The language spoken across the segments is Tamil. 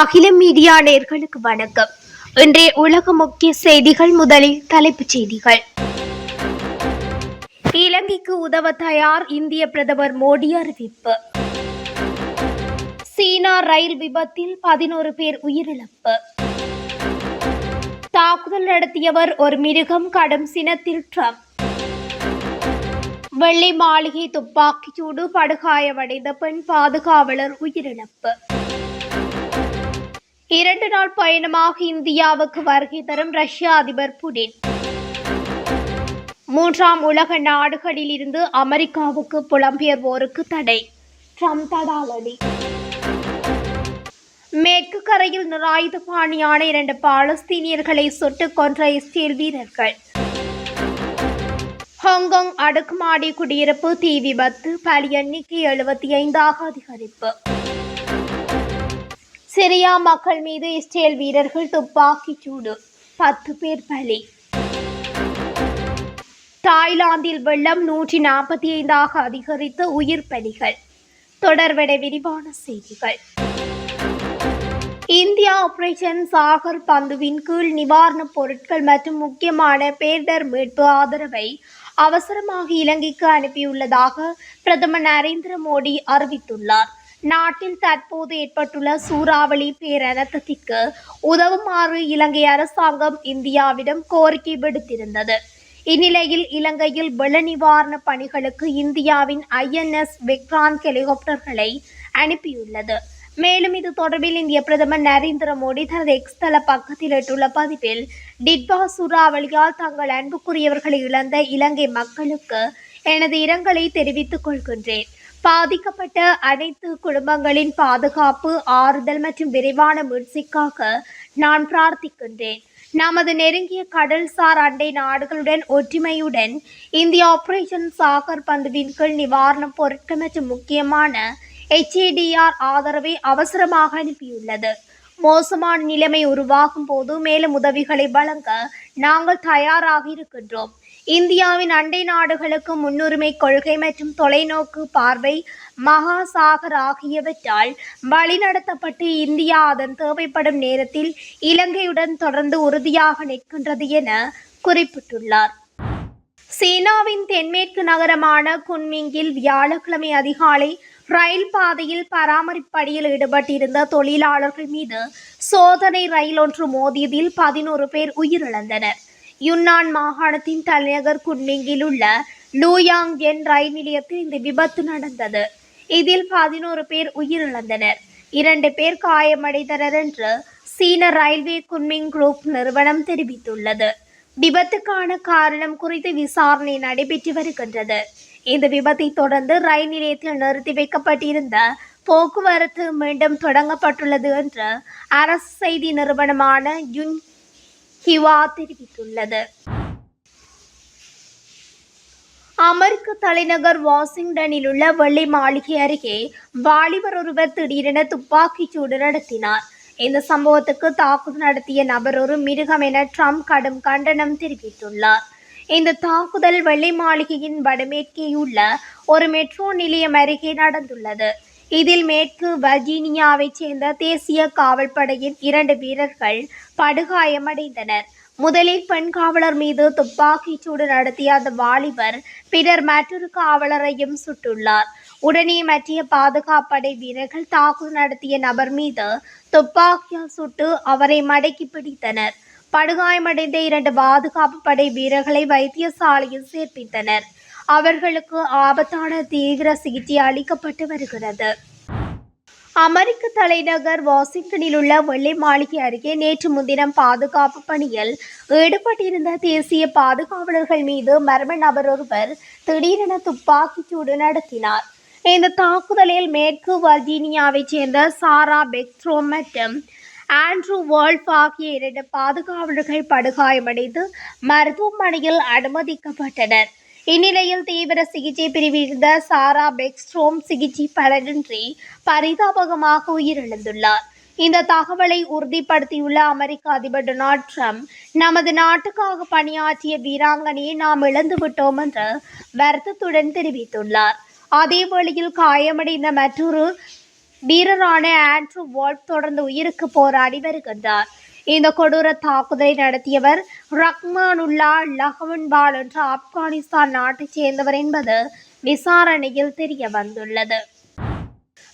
அகில மீடியா நேர்களுக்கு வணக்கம். இன்றைய உலக முக்கிய செய்திகள் முதலில் தலைப்புச் செய்திகள். இலங்கைக்கு உதவ தயார் இந்திய பிரதமர் மோடி அறிவிப்பு. சீனா ரயில் விபத்தில் பதினோரு பேர் உயிரிழப்பு. தாக்குதல் நடத்தியவர் ஒரு மிருகம் கடும் சினத்தில் ட்ரம்ப். வெள்ளை மாளிகை துப்பாக்கிச்சூடு படுகாயமடைந்த பெண் பாதுகாவலர் உயிரிழப்பு. இரண்டு நாள் பயணமாக இந்தியாவுக்கு வருகை தரும் ரஷ்ய அதிபர் புடின். மூன்றாம் உலக நாடுகளில் இருந்து அமெரிக்காவுக்கு புலம்பெயர்வோருக்கு தடை. ட்ரம்ப் தடாலடி. மேற்கு கரையில் நிராயுத பாணியான இரண்டு பாலஸ்தீனியர்களை சுட்டுக் கொன்ற இஸ்ரேல் வீரர்கள். ஹாங்காங் அடுக்குமாடி குடியிருப்பு தீ விபத்து பலி எண்ணிக்கை எழுபத்தி ஐந்தாக அதிகரிப்பு. சிரியா மக்கள் மீது இஸ்ரேல் வீரர்கள் துப்பாக்கி சூடு பத்து பேர் பலி. தாய்லாந்தில் வெள்ளம் நூற்றி நாற்பத்தி ஐந்தாக அதிகரித்து உயிர் பலிகள். தொடர்பட விரிவான செய்திகள். இந்தியா ஆபரேஷன் சாகர் பந்துவின் கீழ் நிவாரணப் பொருட்கள் மற்றும் முக்கியமான பேரிடர் மீட்பு ஆதரவை அவசரமாக இலங்கைக்கு அனுப்பியுள்ளதாக பிரதமர் நரேந்திர மோடி அறிவித்துள்ளார். நாட்டில் தற்போது ஏற்பட்டுள்ள சூறாவளி பேரனத்திற்கு உதவுமாறு இலங்கை அரசாங்கம் இந்தியாவிடம் கோரிக்கை விடுத்திருந்தது. இந்நிலையில் இலங்கையில் வெள்ள நிவாரண பணிகளுக்கு இந்தியாவின் ஐஎன்எஸ் விக்ராந்த் ஹெலிகாப்டர்களை அனுப்பியுள்ளது. மேலும் இது தொடர்பில் இந்திய பிரதமர் நரேந்திர மோடி தனது எக்ஸ் தள பக்கத்தில் இட்டுள்ள பதிவில் டிட்வா சூறாவளியால் தங்கள் அன்புக்குரியவர்களை இழந்த இலங்கை மக்களுக்கு எனது இரங்கலை தெரிவித்துக் கொள்கின்றேன். பாதிக்கப்பட்ட அனைத்து குடும்பங்களின் பாதுகாப்பு ஆறுதல் மற்றும் விரைவான மீட்சிக்காக நான் பிரார்த்திக்கின்றேன். நமது நெருங்கிய கடல்சார் அண்டை நாடுகளுடன் ஒற்றுமையுடன் இந்திய ஆபரேஷன் சாகர் பந்துவின் கீழ் நிவாரணப் பொருட்கள் மற்றும் முக்கியமான ஹெச்ஏடிஆர் ஆதரவை அவசரமாக அனுப்பியுள்ளது. மோசமான நிலைமை உருவாகும் போது மேலும் உதவிகளை வழங்க நாங்கள் தயாராக இருக்கின்றோம். இந்தியாவின் அண்டை நாடுகளுக்கு முன்னுரிமை கொள்கை மற்றும் தொலைநோக்கு பார்வை மகாசாகர் ஆகியவற்றால் வழிநடத்தப்பட்டு இந்தியா அதன் தேவைப்படும் நேரத்தில் இலங்கையுடன் தொடர்ந்து உறுதியாக நிற்கின்றது என குறிப்பிட்டுள்ளார். சீனாவின் தென்மேற்கு நகரமான குன்மிங்கில் வியாழக்கிழமை அதிகாலை ரயில் பாதையில் பராமரிப்பு பணியில் ஈடுபட்டிருந்த தொழிலாளர்கள் மீது சோதனை ரயில் ஒன்று மோதியதில் பதினோரு பேர் உயிரிழந்தனர். யுன்னான் மாகாணத்தின் தலைநகர் குன்மிங்கில் உள்ள லூயாங் என் ரயில் நிலையத்தில் இந்த விபத்து நடந்தது. இதில் பதினோரு பேர் உயிரிழந்தனர். இரண்டு பேர் காயமடைந்தனர் என்று சீன ரயில்வே குன்மிங் குரூப் நிறுவனம் தெரிவித்துள்ளது. விபத்துக்கான காரணம் குறித்து விசாரணை நடைபெற்று வருகின்றது. இந்த விபத்தை தொடர்ந்து ரயில் நிலையத்தில் நிறுத்தி வைக்கப்பட்டிருந்த போக்குவரத்து மீண்டும் தொடங்கப்பட்டுள்ளது என்று அரசு செய்தி நிறுவனமான யுன் ஹிவா தெரிவித்துள்ளது. அமெரிக்க தலைநகர் வாஷிங்டனில் உள்ள வெள்ளை மாளிகை அருகே வாலிபர் ஒருவர் திடீரென துப்பாக்கிச் சூடு நடத்தினார். இந்த சம்பவத்துக்கு தாக்குதல் நடத்திய நபர் ஒரு மிருகம் என ட்ரம்ப் கடும் கண்டனம் தெரிவித்துள்ளார். இந்த தாக்குதல் வெள்ளை மாளிகையின் வடமேற்கேயுள்ள ஒரு மெட்ரோ நிலையம் அருகே நடந்துள்ளது. இதில் மேற்கு வர்ஜீனியாவைச் சேர்ந்த தேசிய காவல்படையின் இரண்டு வீரர்கள் படுகாயமடைந்தனர். முதலில் பெண் காவலர் மீது துப்பாக்கிச் சூடு நடத்திய அந்த வாலிபர் பின்னர் மற்றொரு காவலரையும் சுட்டுள்ளார். உடனே மற்றிய பாதுகாப்படை வீரர்கள் தாக்குதல் நடத்திய நபர் மீது துப்பாக்கியால் சுட்டு அவரை மடக்கி பிடித்தனர். படுகாயமடைந்த இரண்டு பாதுகாப்பு படை வீரர்களை வைத்தியசாலையில் சேர்ப்பித்தனர். அவர்களுக்கு ஆபத்தான தீவிர சிகிச்சை அளிக்கப்பட்டு வருகிறது. அமெரிக்க தலைநகர் வாஷிங்டனில் உள்ள வெள்ளை மாளிகை அருகே நேற்று முன்தினம் பாதுகாப்பு பணியில் ஈடுபட்டிருந்த தேசிய பாதுகாவலர்கள் மீது மர்ம நபர் ஒருவர் திடீரென துப்பாக்கிச்சூடு நடத்தினார். இந்த தாக்குதலில் மேற்கு வர்ஜீனியாவைச் சேர்ந்த சாரா பெக்ட்ரோ மற்றும் ஆண்ட்ரூ வால்ஃப் ஆகிய இரண்டு பாதுகாவலர்கள் படுகாயமடைந்து மருத்துவமனையில் அனுமதிக்கப்பட்டனர். இந்நிலையில் தீவிர சிகிச்சை பிரிவில் இருந்த சாரா பெக்ஸ்ட்ரோம் சிகிச்சை பலனின்றி பரிதாபகமாக உயிரிழந்துள்ளார். இந்த தகவலை உறுதிப்படுத்தியுள்ள அமெரிக்க அதிபர் டொனால்ட் ட்ரம்ப் நமது நாட்டுக்காக பணியாற்றிய வீராங்கனையை நாம் இழந்துவிட்டோம் என்று வருத்தத்துடன் தெரிவித்துள்ளார். அதே வேளையில் காயமடைந்த மற்றொரு வீரரான ஆண்ட்ரூ வால்ட் தொடர்ந்து உயிருக்கு போராடி வருகின்றார். இந்த கொடூர தாக்குதலை நடத்தியவர் ரஹ்மானுல்லா லஹவன்பால் என்ற ஆப்கானிஸ்தான் நாட்டைச் சேர்ந்தவர் என்பது விசாரணையில் தெரிய வந்துள்ளது.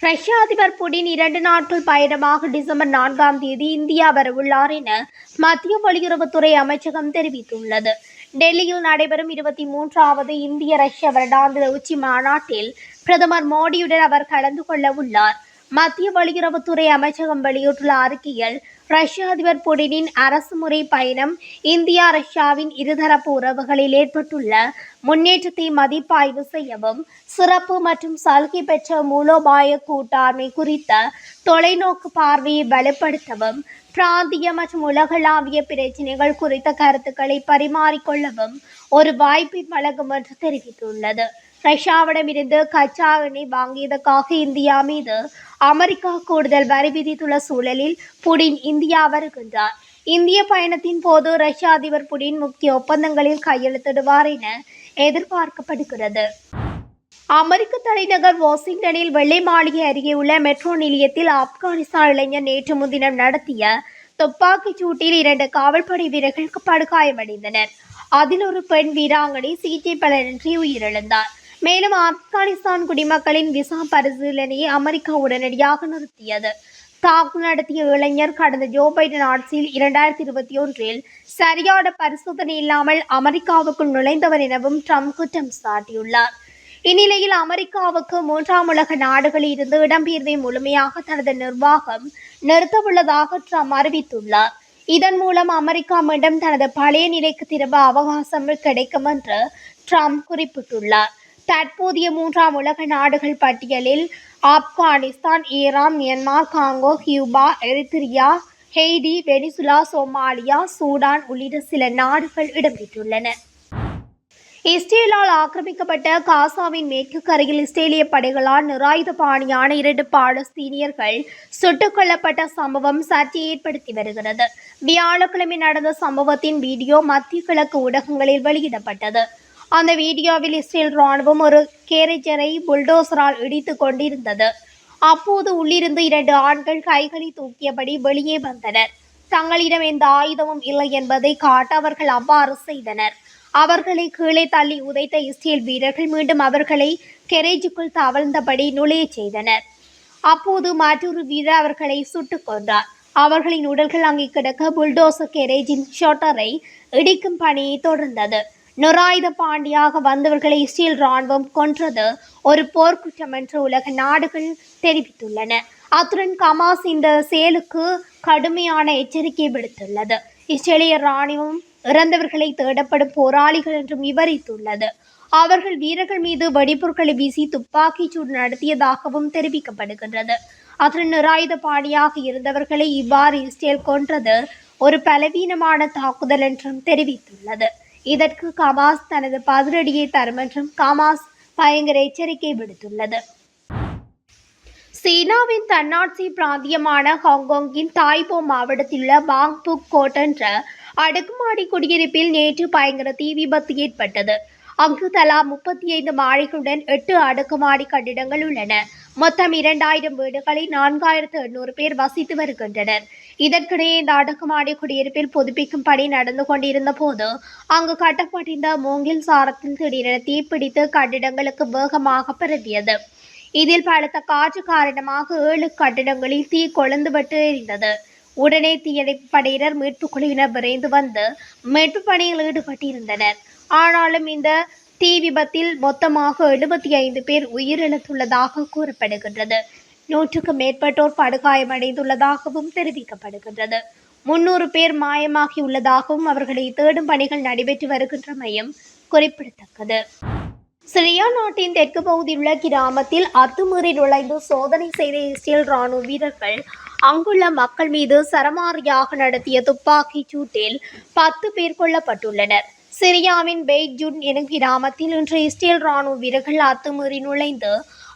ரஷ்ய அதிபர் புடின் இரண்டு நாட்கள் பயணமாக டிசம்பர் நான்காம் தேதி இந்தியா வரவுள்ளார் என மத்திய வெளியுறவுத்துறை அமைச்சகம் தெரிவித்துள்ளது. டெல்லியில் நடைபெறும் இருபத்தி மூன்றாவது இந்திய ரஷ்ய வருடாந்திர உச்சி மாநாட்டில் பிரதமர் மோடியுடன் அவர் கலந்து கொள்ள உள்ளார். மத்திய வெளியுறவுத்துறை அமைச்சகம் வெளியிட்டுள்ள அறிக்கையில் ரஷ்ய அதிபர் புடினின் அரசுமுறை பயணம் இந்தியா ரஷ்யாவின் இருதரப்பு உறவுகளில் ஏற்பட்டுள்ள முன்னேற்றத்தை மதிப்பாய்வு செய்யவும் சிறப்பு மற்றும் சலுகை பெற்ற மூலோபாய கூட்டாண்மை குறித்த தொலைநோக்கு பார்வையை வலுப்படுத்தவும் பிராந்திய மற்றும் உலகளாவிய பிரச்சினைகள் குறித்த கருத்துக்களை பரிமாறிக்கொள்ளவும் ஒரு வாய்ப்பை வழங்கும் என்று தெரிவித்துள்ளது. ரஷ்யாவிடமிருந்து கச்சா எண்ணெய் வாங்கியதற்காக இந்தியா மீது அமெரிக்கா கூடுதல் வரி விதித்துள்ள சூழலில் புடின் இந்தியா வருகின்றார். இந்திய பயணத்தின் போது ரஷ்ய அதிபர் புடின் முக்கிய ஒப்பந்தங்களில் கையெழுத்திடுவார் என எதிர்பார்க்கப்படுகிறது. அமெரிக்க தலைநகர் வாஷிங்டனில் வெள்ளை மாளிகை அருகே உள்ள மெட்ரோ நிலையத்தில் ஆப்கானிஸ்தான் இளைஞர் நேற்று முன்தினம் நடத்திய துப்பாக்கிச் சூட்டில் இரண்டு காவல்படை வீரர்கள் படுகாயமடைந்தனர். அதில் ஒரு பெண் வீராங்கனை சிகிச்சை பலனின்றி உயிரிழந்தார். மேலும் ஆப்கானிஸ்தான் குடிமக்களின் விசா பரிசீலனையை அமெரிக்கா உடனடியாக நிறுத்தியது. தாக்கு நடத்திய இளைஞர் கடந்த ஜோ பைடன் ஆட்சியில் இரண்டாயிரத்தி இருபத்தி ஒன்றில் சரியான பரிசோதனை இல்லாமல் அமெரிக்காவுக்குள் நுழைந்தவர் எனவும் ட்ரம்ப் குற்றம் சாட்டியுள்ளார். இந்நிலையில் அமெரிக்காவுக்கு மூன்றாம் உலக நாடுகளில் இருந்து இடம்பெயர்வை முழுமையாக தனது நிர்வாகம் நிறுத்தவுள்ளதாக ட்ரம்ப் அறிவித்துள்ளார். இதன் மூலம் அமெரிக்கா மீண்டும் தனது பழைய நிலைக்கு திரும்ப அவகாசம் கிடைக்கும் என்று ட்ரம்ப் குறிப்பிட்டுள்ளார். தற்போதைய மூன்றாம் உலக நாடுகள் பட்டியலில் Afghanistan Iran Myanmar Congo Cuba Eritrea Haiti Venezuela Somalia Sudan உள்ளிட்ட சில நாடுகள் இடம்பெற்றுள்ளன. இஸ்ரேலால் ஆக்கிரமிக்கப்பட்ட காசாவின் மேற்கு கரையில் இஸ்ரேலிய படைகளால் நிராயுத பாணியான இரண்டு பாலஸ்தீனியர்கள் சுட்டுக் கொல்லப்பட்ட சம்பவம் சர்ச்சை ஏற்படுத்தி வருகிறது. வியாழக்கிழமை நடந்த சம்பவத்தின் வீடியோ மத்திய கிழக்கு ஊடகங்களில் வெளியிடப்பட்டது. அந்த வீடியோவில் இஸ்ரேல் ராணுவம் ஒரு கேரேஜரை புல்டோசரால் இடித்துக் கொண்டிருந்தது. அப்போது உள்ளிருந்து இரண்டு ஆண்கள் கைகளை தூக்கியபடி வெளியே வந்தனர். தங்களிடம் எந்த ஆயுதமும் இல்லை என்பதை காட்ட அவர்கள் அவ்வாறு செய்தனர். அவர்களை கீழே தள்ளி உதைத்த இஸ்ரேல் வீரர்கள் மீண்டும் அவர்களை கெரேஜுக்குள் தவழ்ந்தபடி நுழையச் செய்தனர். அப்போது மற்றொரு வீரர் அவர்களை சுட்டுக் கொண்டார் அவர்களின் உடல்கள் அங்கே கிடக்க புல்டோசர் கெரேஜின் ஷோட்டரை இடிக்கும் பணியை தொடர்ந்தது. நுராயுத பாண்டியாக வந்தவர்களை இஸ்ரேல் ராணுவம் கொன்றது ஒரு போர்க்குற்றம் என்று உலக நாடுகள் தெரிவித்துள்ளன. அத்துடன் கமாஸ் இந்த செயலுக்கு கடுமையான எச்சரிக்கை விடுத்துள்ளது. இஸ்ரேலிய ராணுவம் இறந்தவர்களை தேடப்படும் போராளிகள் என்றும் விவரித்துள்ளது. அவர்கள் வீரர்கள் மீது வெடிபொருட்களை வீசி துப்பாக்கிச் சூடு நடத்தியதாகவும் தெரிவிக்கப்படுகின்றது. அத்துடன் நிராயுத பாணியாக இருந்தவர்களை இவ்வாறு இஸ்ரேல் கொன்றது ஒரு பலவீனமான தாக்குதல் என்றும் தெரிவித்துள்ளது. இதற்கு கமாஸ் தனது பதிலடியை தரும் என்றும் கமாஸ் பயங்கர எச்சரிக்கை விடுத்துள்ளது. சீனாவின் தன்னாட்சி பிராந்தியமான ஹாங்காங்கின் தாய்போ மாவட்டத்தில் உள்ள பாங்புக் கோட் என்ற அடுக்குமாடி குடியிருப்பில் நேற்று பயங்கர தீ விபத்து ஏற்பட்டது. அங்கு தலா முப்பத்தி ஐந்து மாடிகளுடன் எட்டு அடுக்குமாடி கட்டிடங்கள் உள்ளன. மொத்தம் இரண்டாயிரம் வீடுகளில் நான்காயிரத்து எண்ணூறு பேர் வசித்து வருகின்றனர். இதற்கிடையே இந்த அடுக்குமாடி குடியிருப்பில் புதுப்பிக்கும் பணி நடந்து கொண்டிருந்த போது அங்கு கட்டப்பட்டிருந்த மூங்கில் சாரத்தில் திடீரென தீப்பிடித்து கட்டிடங்களுக்கு வேகமாக பரவியது. இதில் பலத்த காற்று காரணமாக ஏழு கட்டிடங்களில் தீ கொழுந்துவிட்டு எரிந்தது. உடனே தீயணைப்பு படையினர் மீட்புக் குழுவினர் விரைந்து வந்து மீட்பு பணியில் ஈடுபட்டிருந்தனர். ஆனாலும் இந்த தீ விபத்தில் மொத்தமாக எழுபத்தி ஐந்து பேர் உயிரிழந்துள்ளதாக கூறப்படுகின்றது. நூற்றுக்கும் மேற்பட்டோர் படுகாயமடைந்துள்ளதாகவும் தெரிவிக்கப்படுகின்றது. முன்னூறு பேர் மாயமாகியுள்ளதாகவும் அவர்களை தேடும் பணிகள் நடைபெற்று வருகின்றமையும் குறிப்பிடத்தக்கது. சிரியா நாட்டின் தெற்கு பகுதியில் உள்ள கிராமத்தில் அத்துமீறி நுழைந்து சோதனை செய்த இஸ்ரேல் ராணுவ வீரர்கள் அங்குள்ள மக்கள் மீது சரமாரியாக நடத்திய துப்பாக்கிச் சூட்டில் பத்து பேர் கொல்லப்பட்டுள்ளனர். சிரியாவின் பெய்ஜுன் எனும் கிராமத்தில் இன்று இஸ்ரேல் ராணுவ வீரர்கள் அத்துமீறி நுழைந்து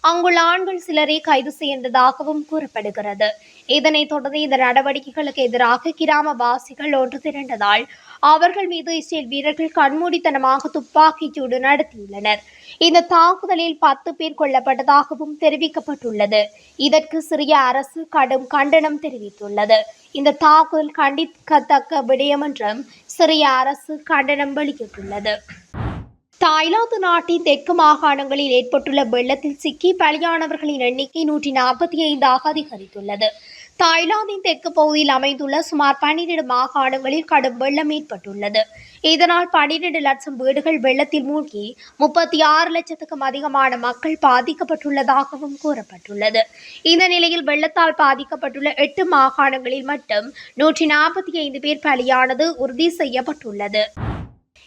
அங்குள்ள ஆண்கள் சிலரை கைது செய்ததாகவும் கூறப்படுகிறது. இதனைத் தொடர்ந்து இந்த நடவடிக்கைகளுக்கு எதிராக கிராமவாசிகள் ஒன்று திரண்டதால் அவர்கள் மீது இஸ்ரேல் வீரர்கள் கண்மூடித்தனமாக துப்பாக்கிச் சூடு நடத்தியுள்ளனர். இந்த தாக்குதலில் பத்து பேர் கொல்லப்பட்டதாகவும் தெரிவிக்கப்பட்டுள்ளது. இதற்கு சிறிய அரசு கடும் கண்டனம் தெரிவித்துள்ளது. இந்த தாக்குதல் கண்டிக்கத்தக்க விடயம் என்றும் சிறிய அரசு கண்டனம் வெளியிட்டுள்ளது. தாய்லாந்து நாட்டின் தெற்கு மாகாணங்களில் ஏற்பட்டுள்ள வெள்ளத்தில் சிக்கி பலியானவர்களின் எண்ணிக்கை நூற்றி நாற்பத்தி ஐந்தாக அதிகரித்துள்ளது. தாய்லாந்தின் தெற்கு பகுதியில் அமைந்துள்ள சுமார் பன்னிரண்டு மாகாணங்களில் கடும் வெள்ளம் ஏற்பட்டுள்ளது. இதனால் பன்னிரண்டு லட்சம் வீடுகள் வெள்ளத்தில் மூழ்கி முப்பத்தி ஆறு லட்சத்துக்கும் அதிகமான மக்கள் பாதிக்கப்பட்டுள்ளதாகவும் கூறப்பட்டுள்ளது. இந்த நிலையில் வெள்ளத்தால் பாதிக்கப்பட்டுள்ள எட்டு மாகாணங்களில் மட்டும் நூற்றி நாற்பத்தி ஐந்து பேர் பலியானது உறுதி செய்யப்பட்டுள்ளது.